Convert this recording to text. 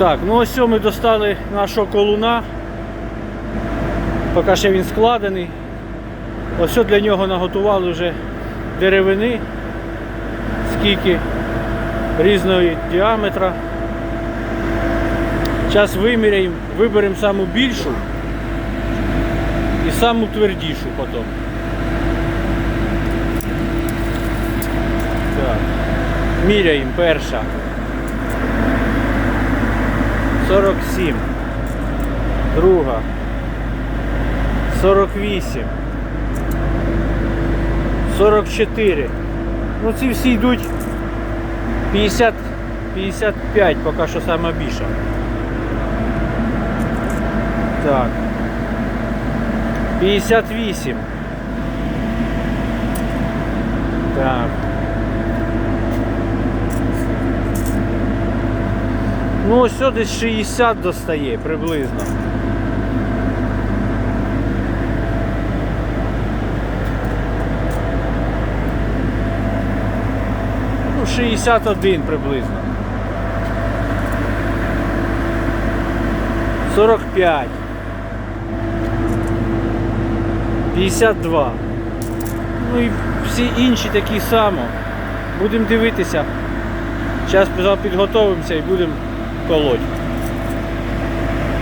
Так, ну ось ми достали нашого колуна. Поки ще він складений. Ось для нього наготували вже деревини, скільки різного діаметра. Зараз виміряємо, виберемо саму більшу і саму твердішу потім. Міряємо перша. 47. Друга. 48. 44. Ну ці всі йдуть 50, 55, поки що сама більша. Так. 58. Так. Ну ось десь 60 достає приблизно. Ну, 61 приблизно. 45. 52. Ну і всі інші такі само. Будемо дивитися. Зараз підготовимося і будемо колоть.